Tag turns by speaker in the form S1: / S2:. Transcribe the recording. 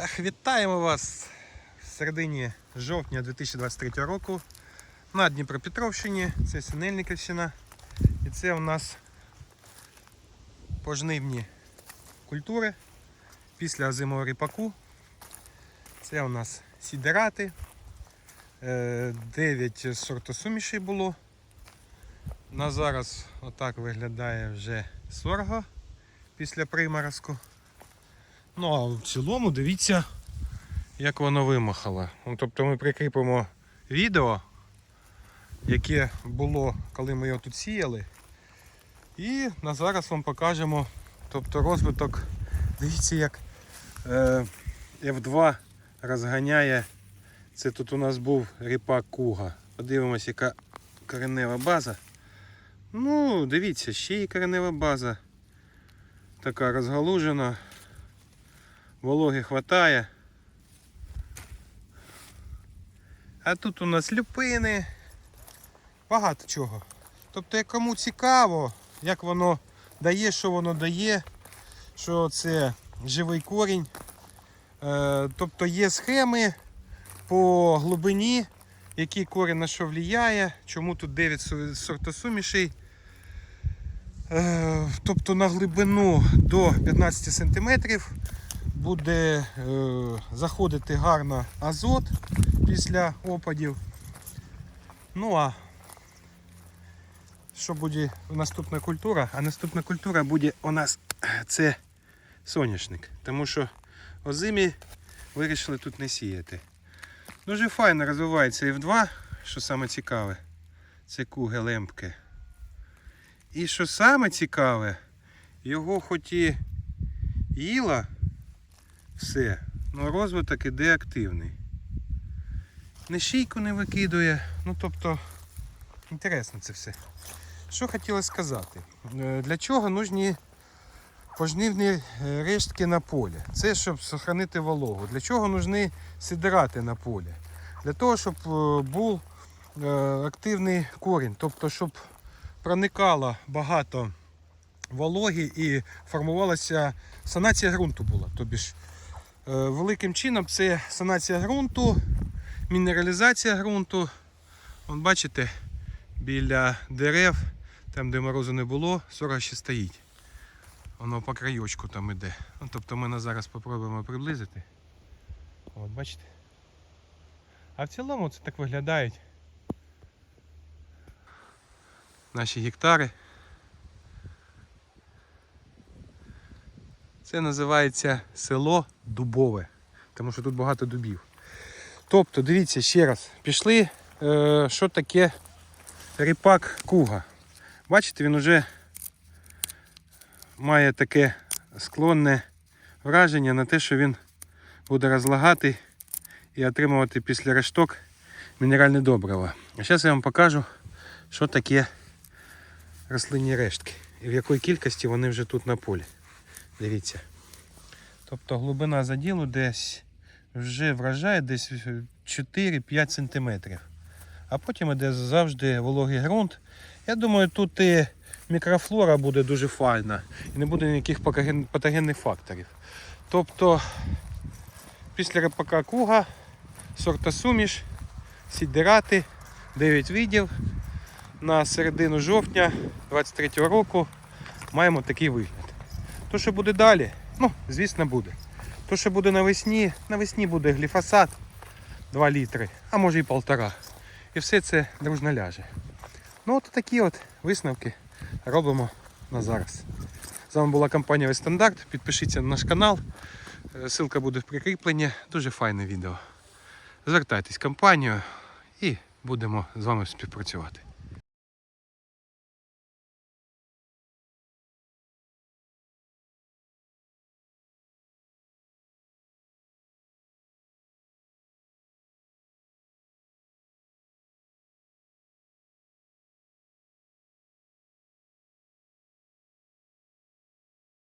S1: Ах, Вітаємо вас в середині жовтня 2023 року на Дніпропетровщині. Це Синельниківщина. І це у нас пожнивні культури після озимого ріпаку. Це у нас сідерати. 9 сортосумішей було. На зараз отак виглядає вже сорго після приморозку. Ну а в цілому дивіться, як воно вимахало. Ну, тобто ми прикріпимо відео, яке було, коли ми його тут сіяли. І на зараз вам покажемо тобто розвиток. Дивіться, як е, F2 розганяє. Це тут у нас був ріпак Куга. Подивимось, яка коренева база. Ну, дивіться, ще є коренева база. Така розгалужена. Вологи хватає. А тут у нас люпини. Багато чого. Тобто, кому цікаво, як воно дає, що воно дає, що це живий корінь. Е, тобто є схеми по глибині, який корінь на що впливає, чому тут 9 сор- сортосумішей. Е, тобто на глибину до 15 см буде е, заходити гарно азот після опадів. Ну а що буде наступна культура? А наступна культура буде у нас е, це соняшник. Тому що озимі вирішили тут не сіяти. Дуже файно розвивається F2, що саме цікаве, це куги лемпки. І що саме цікаве, його хоч і їла все, але розвиток іде активний. Не шийку не викидує, ну тобто інтересно це все. Що хотілося сказати? Е, Для чого нужні пожнивні е, рештки на полі? Це щоб зберігати вологу. Для чого нужні сидирати на полі? Для того, щоб е, був активний корінь, тобто, щоб проникало багато вологи і формувалася санація ґрунту була. Тобі великим чином це санація ґрунту, мінералізація ґрунту. Вон бачите, біля дерев, там де морозу не було, сорга ще стоїть. Воно по краєчку там іде. Ну, тобто ми зараз спробуємо приблизити. От бачите. А в цілому це так виглядають наші гектари. Це називається село Дубове, тому що тут багато дубів. Тобто, дивіться ще раз, пішли, е, що таке ріпак куга. Бачите, він вже має таке склонне враження на те, що він буде розлагати і отримувати після решток мінеральне добриво. А зараз я вам покажу, що таке рослинні рештки і в якій кількості вони вже тут на полі. Дивіться. Тобто глибина заділу десь вже вражає десь 4-5 см. А потім іде завжди вологий ґрунт. Я думаю, тут і мікрофлора буде дуже файна і не буде ніяких патоген- патогенних факторів. Тобто після репака куга, сортосуміш, сідерати, 9 видів. На середину жовтня 23 року маємо такий вигляд. То, що буде далі, ну, звісно, буде. То, що буде навесні, навесні буде гліфосат 2 літри, а може і полтора. І все це дружно ляже. Ну от такі от висновки робимо на зараз. З вами була компанія Весь Стандарт. Підпишіться на наш канал. Е, Ссылка буде в прикріпленні. Дуже файне відео. Звертайтесь в компанію і будемо з вами співпрацювати.